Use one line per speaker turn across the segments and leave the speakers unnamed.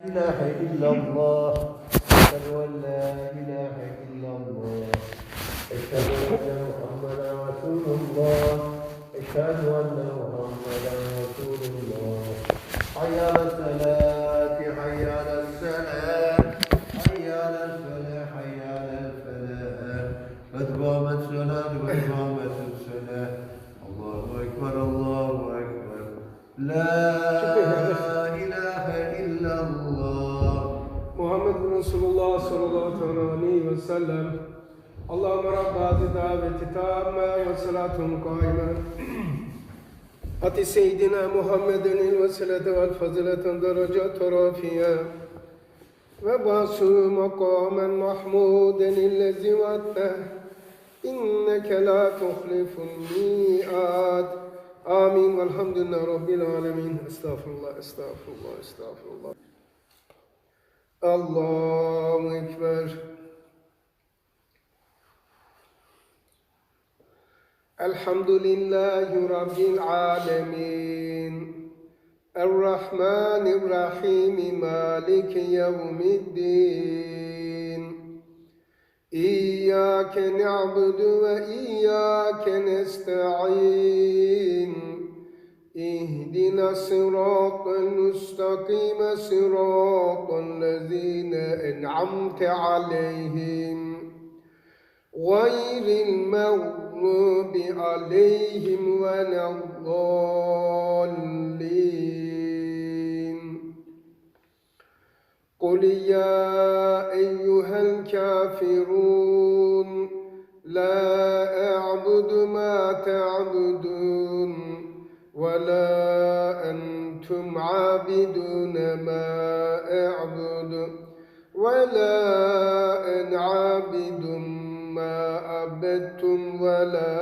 إله إلا الله. أشهد أن لا إله إلا الله. أشهد أن محمدا رسول الله. أشهد أن محمدا رسول الله. حي على الصلاة حي على السلام حي على الفلاح حي على الفلاح قد الصلاة قد قامت الصلاة. الله أكبر الله أكبر. لا
sallallahu aleyhi ve sellem. Allahümme Rabbâzi daveti tâmme ve salâtum kâime Ati Seyyidina Muhammedin vesilete vel faziletin derecatü rafiye ve basu makamen mahmuden illezi vatteh inneke la tuhlifun mi'ad. Amin. Velhamdülillahi rabbil alemin. Estağfurullah, estağfurullah, estağfurullah. Allahu Ekber. Elhamdülillahi Rabbil alemin. Errahmanirrahim. Maliki yevmiddin. İyyâke na'budu ve iyyâke nesta'in. اهدنا الصراط المستقيم صراط الذين أنعمت عليهم. غير المغضوب عليهم ولا الضالين. قل يا أيها الكافرون لا أعبد ما تعبدون ولا أنتم عابدون ما أعبد ولا أنا عابد ما عبدتم ولا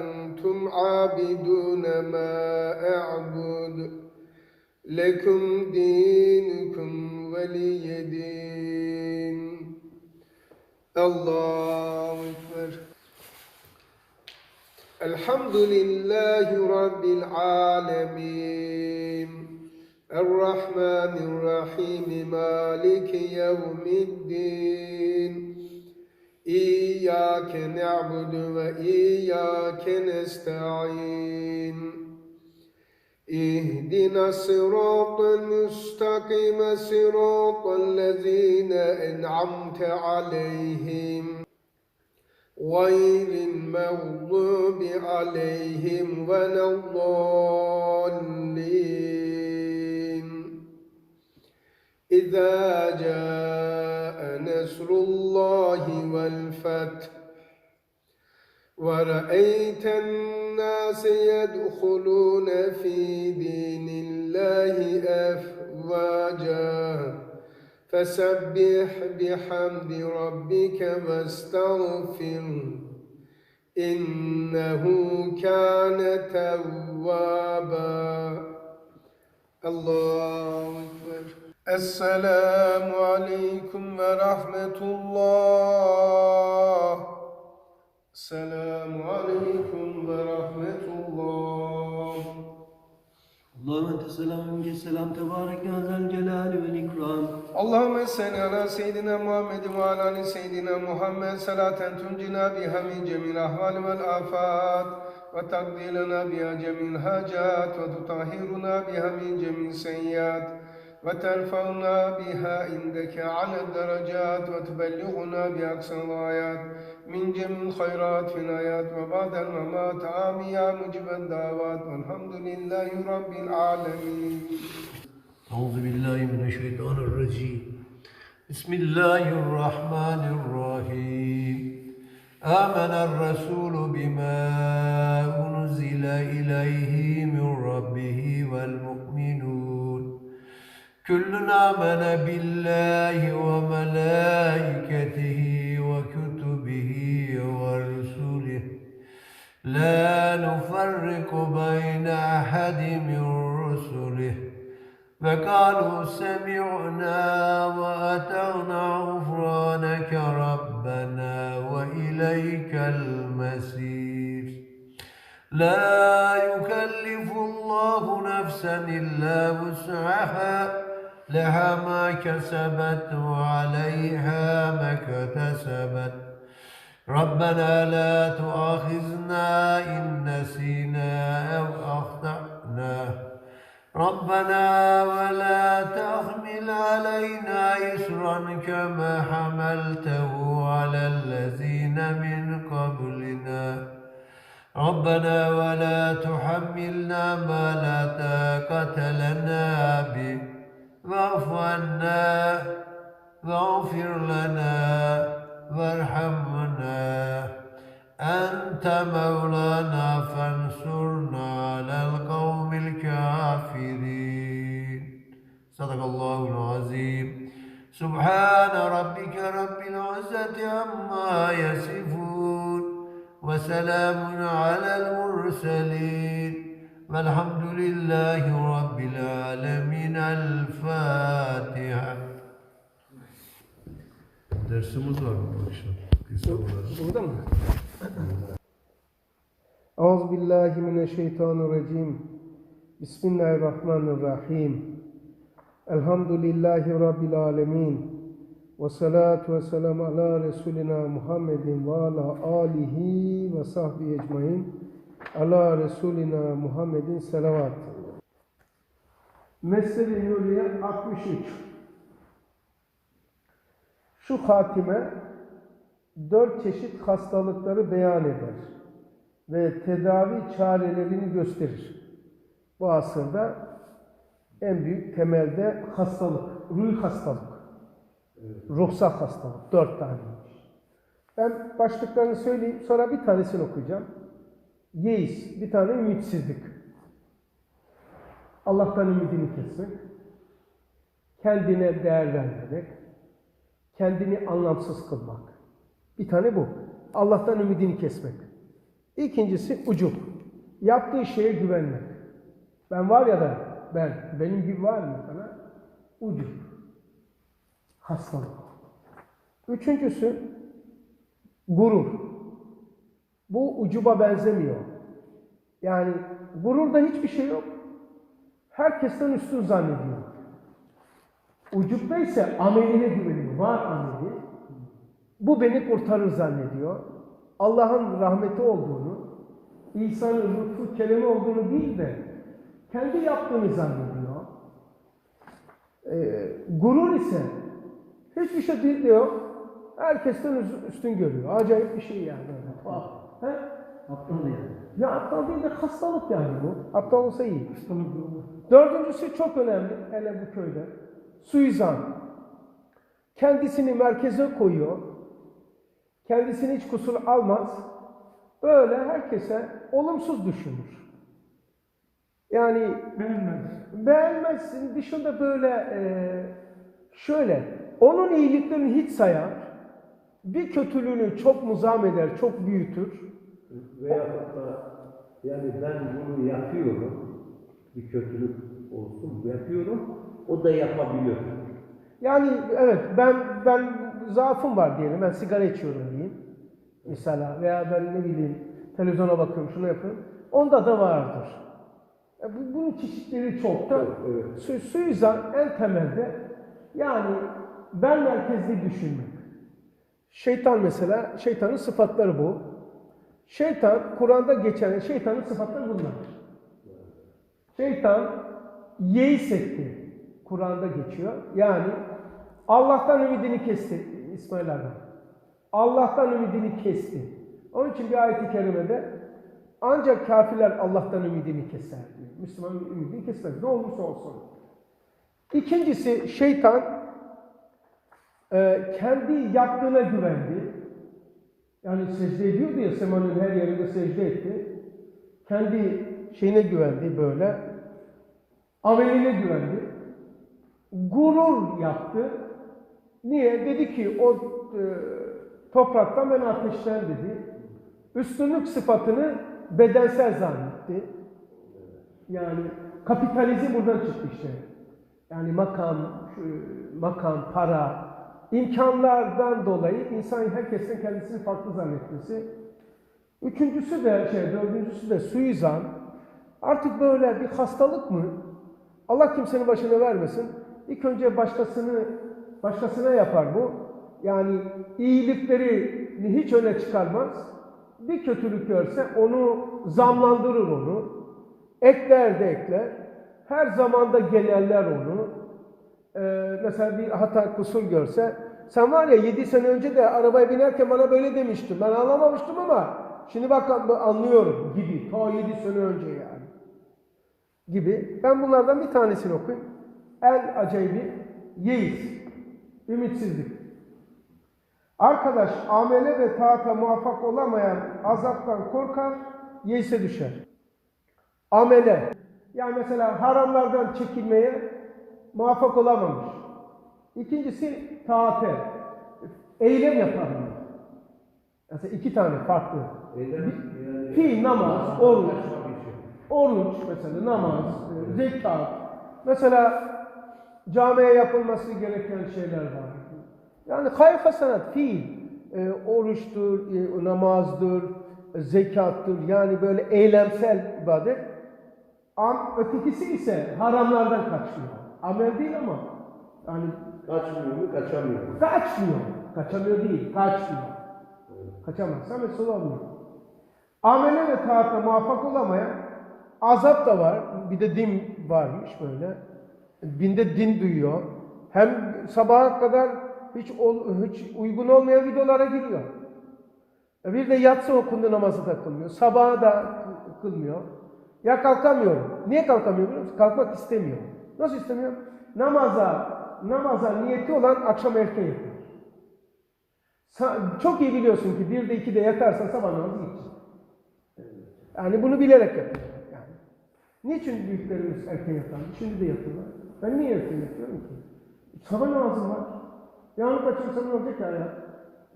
أنتم عابدون ما أعبد لكم دينكم ولي دين الله أكبر الحمد لله رب العالمين. الرحمن الرحيم مالك يوم الدين. إياك نعبد وإياك نستعين. اهدنا الصراط المستقيم صراط الذين أنعمت عليهم. غير المغضوب عليهم ولا الضالين إذا جاء نصر الله والفتح ورأيت الناس يدخلون في دين الله أفواجا فسبح بحمد ربك واستغفر إنه كان توابا. الله أكبر. السلام عليكم ورحمة الله. السلام عليكم ورحمة الله
اللهم انت السلام ومنك السلام تبارك يا ذا الجلال والإكرام.
اللهم صل على سيدنا محمد وعلى آل سيدنا محمد صلاة تنجينا بها من جميع الأحوال والآفات وتقضي لنا بها جميع الحاجات وتطهرنا بها من جميع السيئات وترفعنا بها عندك على الدرجات وتبلغنا بأقصى الغايات. من جميع الخيرات في الآيات وبعد الممات. آمين. يا مجيب الدعوات. والحمد لله رب العالمين.
أعوذ بالله من الشيطان الرجيم. بسم الله الرحمن الرحيم. آمن الرسول بما أنزل إليه من ربه والمؤمنون. كل آمن بالله وملائكته لا نفرق بين أحد من رسله. فقالوا سمعنا وأطعنا غفرانك ربنا وإليك المسير لا يكلف الله نفسا إلا وسعها.
لها ما كسبت وعليها ما اكتسبت. ربنا لا تؤاخذنا إن نسينا أو أخطأنا. ربنا ولا تحمل علينا إسرا كما حملته على الذين من قبلنا. ربنا ولا تحملنا ما لا طاقة لنا به. واغفر لنا. وارحمنا. أنت مولانا فانصرنا
Euzubillahimineşşeytanirracim. Bismillahirrahmanirrahim. Elhamdülillahi Rabbil alemin. Ve salatu ve selamu ala Resulina Muhammedin ve ala alihi ve sahbihi ecmain. Ala Resulina Muhammedin selavat. Mesele-i Nuriye 63. Şu hatime dört çeşit hastalıkları beyan eder ve tedavi çarelerini gösterir. Bu asırda en büyük temelde hastalık, ruh hastalık, ruhsal hastalık, dört taneymiş. Ben başlıklarını söyleyeyim, sonra bir tanesini okuyacağım. Yeis, bir tane ümitsizlik. Allah'tan ümidini kesmek, kendine değer vermemek, kendini anlamsız kılmak. Bir tane bu. Allah'tan ümidini kesmek. İkincisi ucup. Yaptığı şeye güvenmek. Ben var ya da ben, benim gibi var mı sana? Ucup. Hastalık. Üçüncüsü gurur. Bu ucuba benzemiyor. Yani gururda hiçbir şey yok. Herkesten üstün zannediyor. Ucupta ise ameline güveniyor. Var ameli. Bu beni kurtarır zannediyor. Allah'ın rahmeti olduğunu, İsa'nın lütfu kelime olduğunu değil de kendi yaptığını zannediyor. Ee, gurur ise hiçbir şey değil diyor. Herkesten üstün görüyor. Acayip bir şey yani. Bak. He?
Aptal yani.
Ya aptal değil de hastalık yani bu. Aptal olsa iyi. Dördüncüsü çok önemli hele bu köyde. Suizan. Kendisini merkeze koyuyor. Kendisini hiç kusur almaz. Böyle herkese olumsuz düşünür. Yani beğenmez. Beğenmezsin. Dışında böyle e, şöyle onun iyiliklerini hiç sayar. Bir kötülüğünü çok muzam eder, çok büyütür.
Veyahut da yani ben bunu yapıyorum, bir kötülük olsun yapıyorum, o da yapabiliyor.
Yani evet ben ben zaafım var diyelim. Ben sigara içiyorum. Mesela veya ben ne bileyim televizyona bakıyorum şunu yapıyorum. Onda da vardır. E, bu, bunun çeşitleri çok da.
Evet.
Su, suizan en temelde yani ben merkezli düşünmek. Şeytan mesela, şeytanın sıfatları bu. Şeytan, Kur'an'da geçen şeytanın sıfatları bunlar. Şeytan yeis etti. Kur'an'da geçiyor. Yani Allah'tan ümidini kesti İsmail abi. Allah'tan ümidini kesti. Onun için bir ayet-i kerimede ancak kafirler Allah'tan ümidini keser diyor. Müslüman ümidini kesmez. Ne olursa olsun. İkincisi şeytan e, kendi yaptığına güvendi. Yani secde ediyordu ya semanın her yerinde secde etti. Kendi şeyine güvendi böyle. Ameline güvendi. Gurur yaptı. Niye? Dedi ki o e, topraktan ben ateşten dedi. Üstünlük sıfatını bedensel zannetti. Yani kapitalizm buradan çıktı işte. Yani makam, şu, makam, para, imkanlardan dolayı insan herkesin kendisini farklı zannetmesi. Üçüncüsü de şey, dördüncüsü de suizan. Artık böyle bir hastalık mı? Allah kimsenin başına vermesin. İlk önce başkasını başkasına yapar bu. Yani iyiliklerini hiç öne çıkarmaz. Bir kötülük görse onu zamlandırır onu. Ekler de ekler. Her zamanda genel'ler onu. Ee, mesela bir hata kusur görse sen var ya 7 sene önce de arabaya binerken bana böyle demiştin. Ben anlamamıştım ama şimdi bak anlıyorum gibi. Ta 7 sene önce yani. Gibi. Ben bunlardan bir tanesini okuyayım. En acayibi yeis. Ümitsizlik. Arkadaş amele ve taata muvaffak olamayan azaptan korkar, yeise düşer. Amele. Yani mesela haramlardan çekilmeye muvaffak olamamış. İkincisi taate. Eylem yapar. Mesela iki tane farklı.
Eylem
Fiil, namaz, oruç. Oruç mesela, namaz, e, zekat. Mesela camiye yapılması gereken şeyler var. Yani hayır hasenat, fiil. E, oruçtur, e, namazdır, e, zekattır. Yani böyle eylemsel ibadet. Am, ötekisi ise haramlardan kaçıyor. Amel değil ama. Yani
Kaçmıyor mu? Kaçamıyor mu?
Kaçmıyor. Kaçamıyor değil, kaçmıyor. Kaçamazsa mesele olmuyor. Amele ve taatta muvaffak olamayan azap da var. Bir de din varmış böyle. Binde din duyuyor. Hem sabaha kadar hiç, ol- hiç uygun olmayan videolara giriyor. E Bir de yatsı okundu namazı da kılmıyor. Sabaha da kılmıyor. Ya kalkamıyorum. Niye kalkamıyor biliyor musun? Kalkmak istemiyor. Nasıl istemiyor? Namaza, namaza niyeti olan akşam erken yatıyor. Sa- Çok iyi biliyorsun ki bir de iki de yatarsan sabah namazı gidecek. Yani bunu bilerek yapıyor. Yani. Niçin büyüklerimiz erken yatardı? Şimdi de yatıyorlar. Ben niye erken yatıyorum ki? Sabah namazım var. Yarın kaçırsam ne olacak ya?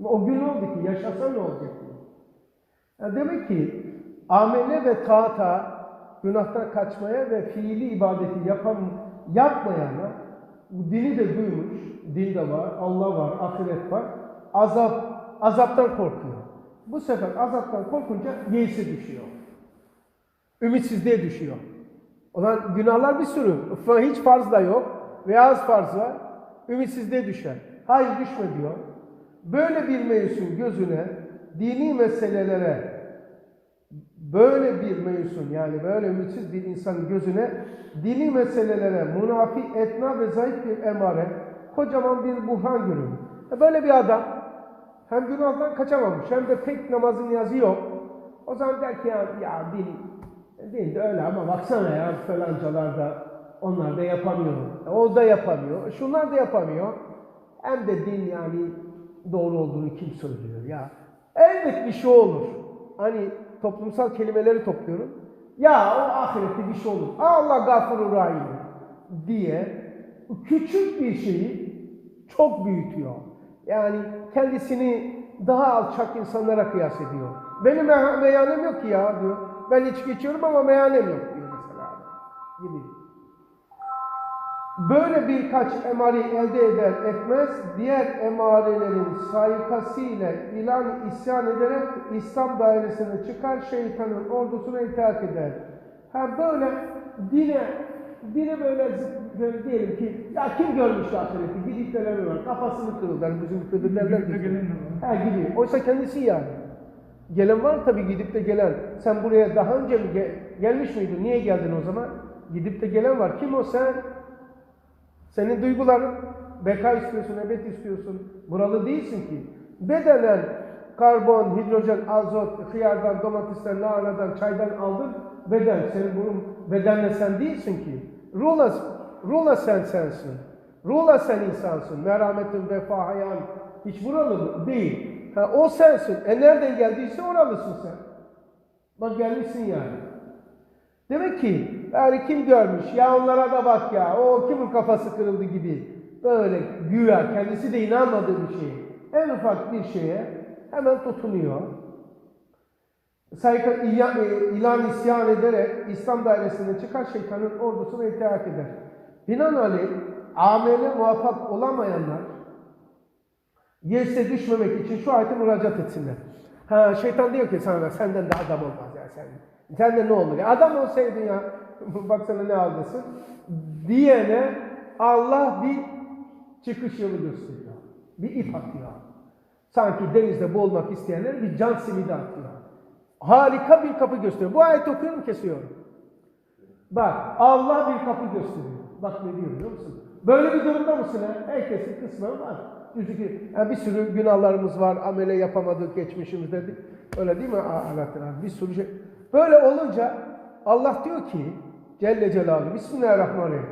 O gün ne oldu ki? Yaşasam ne olacak ki? Ya demek ki amele ve taata günahtan kaçmaya ve fiili ibadeti yapan, yapmayana bu dini de duymuş, din de var, Allah var, ahiret var, azap, azaptan korkuyor. Bu sefer azaptan korkunca yeise düşüyor. Ümitsizliğe düşüyor. Olan günahlar bir sürü. Hiç farz da yok veya az farz var. Ümitsizliğe düşer. Hayır düşme diyor. Böyle bir meyusun gözüne dini meselelere böyle bir meyusun yani böyle ümitsiz bir insanın gözüne dini meselelere munafi etna ve zayıf bir emare kocaman bir buhran görünür. E Böyle bir adam hem günahdan kaçamamış hem de pek namazın yazı yok. O zaman der ki ya, ya din, din de öyle ama baksana ya falancalar da onlar da yapamıyor. E, O da yapamıyor. Şunlar da yapamıyor. Hem de din yani doğru olduğunu kim söylüyor ya? Elbet bir şey olur. Hani toplumsal kelimeleri topluyorum. Ya o ahirette bir şey olur. Allah gafurur rahim diye küçük bir şeyi çok büyütüyor. Yani kendisini daha alçak insanlara kıyas ediyor. Benim me- meyanem yok ki ya diyor. Ben içki içiyorum ama meyanem yok diyor mesela. Gibi. Böyle birkaç emari elde eder etmez, diğer emarelerin sayıkasıyla ilan isyan ederek İslam dairesine çıkar, şeytanın ordusuna itaat eder. Ha böyle dine, dine böyle, diyelim ki, ya kim görmüş ahireti, gidip de var, kafasını kırılır, bizim derler ki. Ha gibi, oysa kendisi yani. Gelen var tabii gidip de gelen. Sen buraya daha önce mi ge- gelmiş miydin? Niye geldin o zaman? Gidip de gelen var. Kim o sen? Senin duyguların beka istiyorsun, ebed istiyorsun. Buralı değilsin ki. Bedenen karbon, hidrojen, azot, hıyardan, domatesten, lahanadan, çaydan aldın. Beden, senin bunun bedenle sen değilsin ki. Ruhla, ruhla sen sensin. Ruhla sen insansın. Merhametin, vefa, hayan. Hiç buralı? Değil. Ha, o sensin. E nereden geldiyse oralısın sen. Bak gelmişsin yani. Demek ki yani kim görmüş ya onlara da bak ya o kimin kafası kırıldı gibi böyle güya kendisi de inanmadığı bir şey en ufak bir şeye hemen tutunuyor. İlan, e, ilan isyan ederek İslam dairesine çıkar şeytanın ordusuna itaat eder. Binaenaleyh amele muvaffak olamayanlar Yese düşmemek için şu ayete müracaat etsinler. Ha şeytan diyor ki sana senden de adam olmaz sen. Sen de ne olur ya? Adam olsaydın ya baksana ne aldısın. Diyene Allah bir çıkış yolu gösteriyor. Bir ip atıyor. Sanki denizde boğulmak isteyenler bir can simidi atıyor. Harika bir kapı gösteriyor. Bu ayet okuyorum kesiyorum. Bak Allah bir kapı gösteriyor. Bak ne diyor biliyor musun? Böyle bir durumda mısın? ha? Herkesin kısmı var. Yüzük, yani bir sürü günahlarımız var. Amele yapamadık geçmişimizde. Öyle değil mi Alaaddin abi? Bir sürü şey. Böyle olunca Allah diyor ki Celle Celaluhu Bismillahirrahmanirrahim.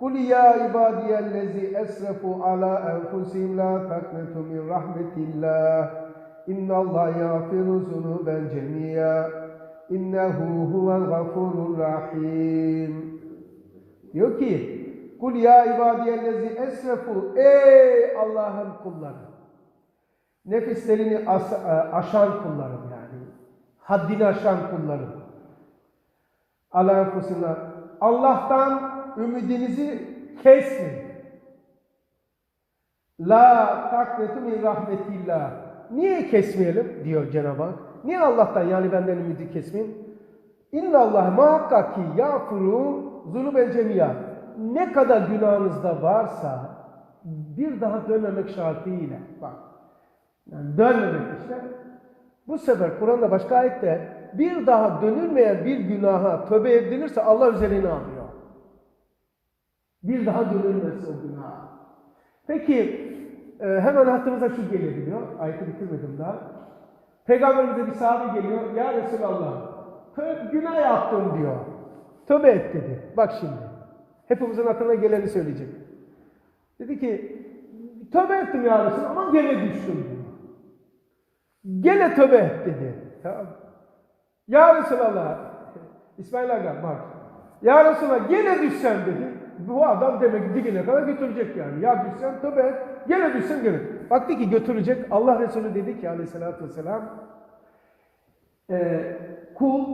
Kul ya ibadiyellezi esrafu ala enfusihim la taknetu min rahmetillah. İnna Allah yafiru zunuben cemiya. İnnehu huvel gafurur rahim. Diyor ki Kul ya ibadiyellezi esrafu ey Allah'ın kulları. Nefislerini e, aşan kullarım yani. Haddini aşan kullarım. Ala enfusina. Allah'tan ümidinizi kesmeyin. La taknetu min rahmetillah. Niye kesmeyelim diyor Cenab-ı Hak. Niye Allah'tan yani benden ümidi kesmeyin? İnna Allah muhakkak ki yağfuru zulüben cemiya. Ne kadar günahınızda varsa bir daha dönmemek şartıyla bak. Yani dönmemek işte. Bu sefer Kur'an'da başka ayette bir daha dönülmeyen bir günaha tövbe edilirse Allah üzerine alıyor. Bir daha dönülmezse o günaha. Peki e, hemen hatırınıza şu gelebiliyor. Ayeti bitirmedim daha. Peygamberimize bir sahabe geliyor. Ya Resulallah günah yaptım diyor. Tövbe et dedi. Bak şimdi. Hepimizin hatırına geleni söyleyecek. Dedi ki tövbe ettim ya Resulallah ama gene düştüm diyor. Gene tövbe et dedi. Tamam. Ya Resulallah İsmail Aga bak. Ya Resulallah gene düşsem dedi. Bu adam demek dibine kadar götürecek yani. Ya düşsem tövbe et. Gene düşsem gene. Baktı ki götürecek. Allah Resulü dedi ki aleyhissalatü vesselam e, kul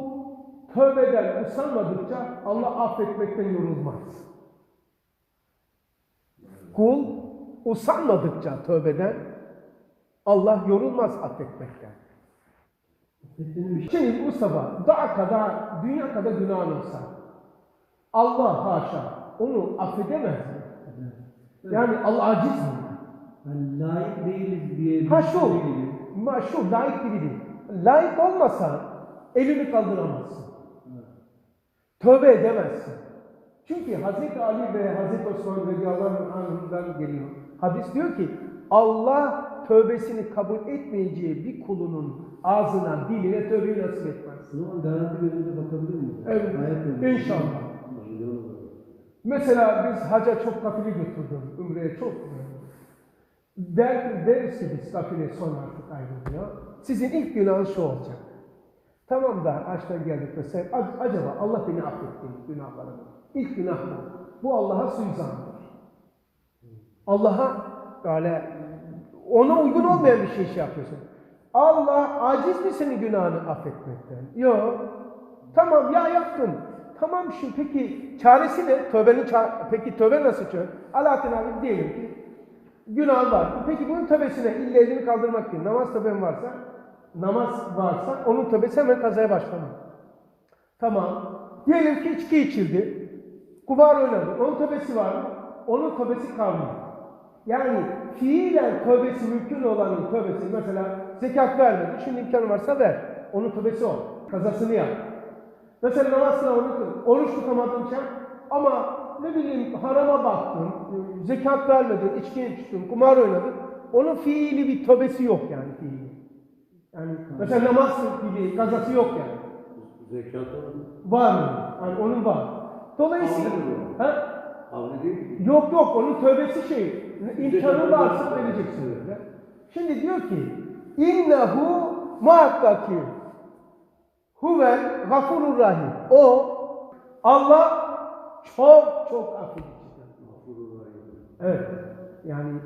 tövbeden usanmadıkça Allah affetmekten yorulmaz. Kul usanmadıkça tövbeden Allah yorulmaz affetmekten. Şimdi Mustafa daha kadar, dünya kadar günahın olsa Allah haşa onu affedemez mi? Yani Allah aciz mi?
Yani layık değiliz diye
Ha şu,
şey
ma şu layık gibi değil. Layık olmasa elini kaldıramazsın. Tövbe edemezsin. Çünkü Hazreti Ali ve Hazreti Osman radıyallahu anh'dan geliyor. Hadis diyor ki Allah tövbesini kabul etmeyeceği bir kulunun ağzına, diline tövbeyi nasip etmez.
O zaman garanti gözüyle bakabilir miyiz?
Evet,
Ayet
inşallah. Mesela biz haca çok kafile götürdüm, Ümre'ye çok. Der, deriz ki biz kafile son artık ayrılıyor. Sizin ilk günahınız şu olacak. Tamam da açtan geldik mesela, ac- acaba Allah beni affetti günahlarımı. İlk günah bu. Bu Allah'a suizandır. Allah'a böyle ona uygun olmayan bir şey şey yapıyorsun. Allah aciz mi senin günahını affetmekten? Yok. Tamam ya yaptın. Tamam şu peki çaresi ne? Tövbenin ça- peki tövbe nasıl çöz? Alaaddin abi diyelim ki günah var. Peki bunun tövbesine illa elini kaldırmak değil. Namaz tövben varsa, namaz varsa onun tövbesi hemen kazaya başlamak. Tamam. Diyelim ki içki içildi. Kumar oynadı. Onun tövbesi var mı? Onun tövbesi kalmıyor. Yani fiilen tövbesi mümkün olanın tövbesi mesela zekat vermedi. Şimdi imkanı varsa ver. Onun tövbesi o. Kazasını yap. Mesela namaz sınavını kıl. Oruç tutamadın sen ama ne bileyim harama baktın, zekat vermedin, içki içtin, kumar oynadın. Onun fiili bir tövbesi yok yani fiili. Yani mesela namaz gibi kazası yok yani.
Zekatın
Var mı? Yani onun var. Dolayısıyla
havle değil mi?
Yok yok onun tövbesi şey. İmkanı varsa
var.
vereceksin öyle. Şimdi diyor ki innehu muhakkak ki huvel gafurur rahim. O Allah çok çok affedicidir. Evet. Yani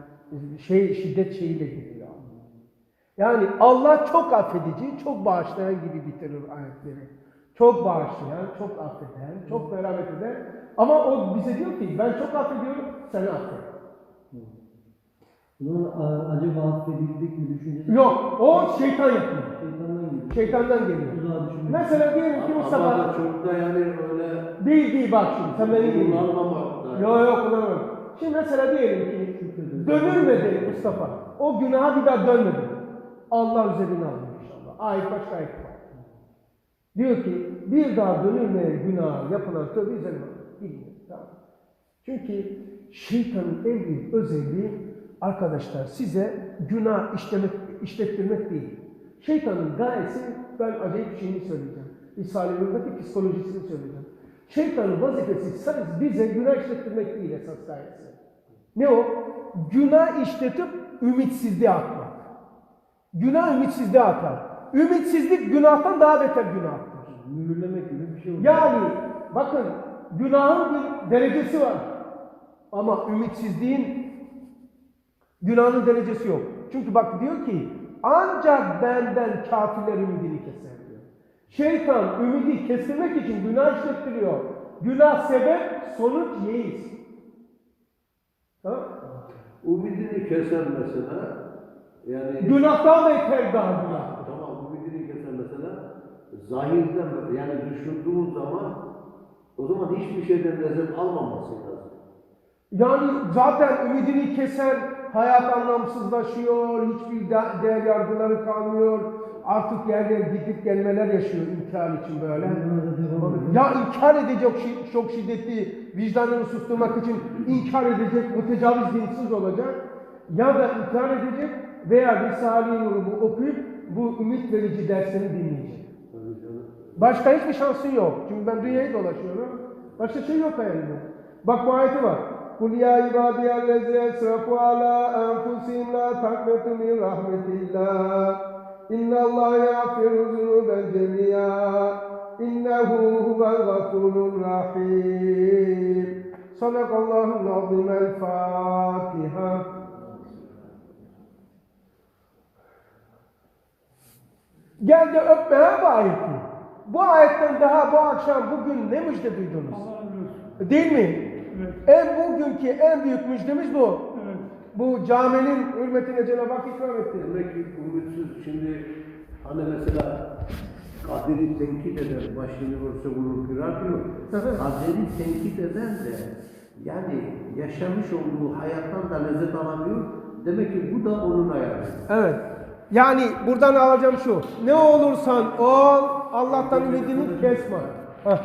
şey şiddet şeyiyle geliyor. Yani Allah çok affedici, çok bağışlayan gibi bitirir ayetleri. Çok bağışlayan, çok affeden, çok merhamet eden. Ama o bize diyor ki ben çok affediyorum, sen affet.
A- acaba affedildik mi düşüncesi?
Yok, o şeytan yapıyor.
Şeytandan geliyor.
Şeytandan geliyor.
Tuzağa.
Mesela diyelim ki
Ama
Mustafa,
da çok da yani öyle
değil değil bak şimdi, sen beni dinle.
kullanmamak.
Yok yok kullanamam. Şimdi mesela diyelim ki dönülmedi Mustafa. O günaha bir daha dönmedi. Allah üzerine aldı inşallah. Ayet başka ayet var. Diyor ki bir daha dönülmeyen günah yapılan tövbe üzerine. Tamam. Çünkü şeytanın en büyük özelliği arkadaşlar size günah işlemek, işlettirmek değil. Şeytanın gayesi ben acayip şeyini söyleyeceğim. Nur'daki psikolojisini söyleyeceğim. Şeytanın vazifesi sadece bize günah işlettirmek değil esas gayesi. Ne o? Günah işletip ümitsizliğe atmak. Günah ümitsizliğe atar. Ümitsizlik günahtan daha beter günahtır.
Mühürlemek gibi bir şey oluyor.
Yani bakın günahın bir derecesi var. Ama ümitsizliğin günahın derecesi yok. Çünkü bak diyor ki ancak benden kafirler ümidini keser diyor. Şeytan ümidi kestirmek için günah işlettiriyor. Günah sebep, sonuç yeis.
Umidini keser mesela. Yani
Günahtan beter daha günah.
Tamam umidini keser mesela. Zahirden yani düşündüğün zaman o zaman hiçbir şeyden lezzet almaması lazım.
Yani zaten ümidini kesen hayat anlamsızlaşıyor, hiçbir de- değer yargıları kalmıyor. Artık yer yer gidip gelmeler yaşıyor inkar için böyle. Ya inkar edecek çok şiddetli vicdanını susturmak için inkar edecek, mütecaviz dinsiz olacak. Ya da inkar edecek veya Risale-i Nur'u okuyup bu ümit verici dersini dinleyecek. Başka hiçbir şansın yok. Çünkü ben dünyayı dolaşıyorum. Başka şey yok elimde. Bak bu ayeti var. Kul ya ibadiyellezi esrafu ala enfusihim la taknetu min rahmetillah. İnna Allah yaghfiru zunuben cemiya. İnnehu huvel gafurur rahim. Sadakallahul azim. El Fatiha. Gel de öpmeye bu ayeti. Bu ayetten daha bu akşam bugün ne müjde duydunuz? Değil mi? En bugünkü en büyük müjdemiz bu. Bu caminin hürmetine Cenab-ı Hak ikram etti.
Demek ki ümitsiz şimdi hani mesela Kadir'i tenkit eder, başını vursa vurur kırar diyor. Kadir'i tenkit eden de yani yaşamış olduğu hayattan da lezzet alamıyor. Demek ki bu da onun ayarı.
Evet. Yani buradan alacağım şu. Ne olursan ol, Allah'tan ümidini kesme. Heh.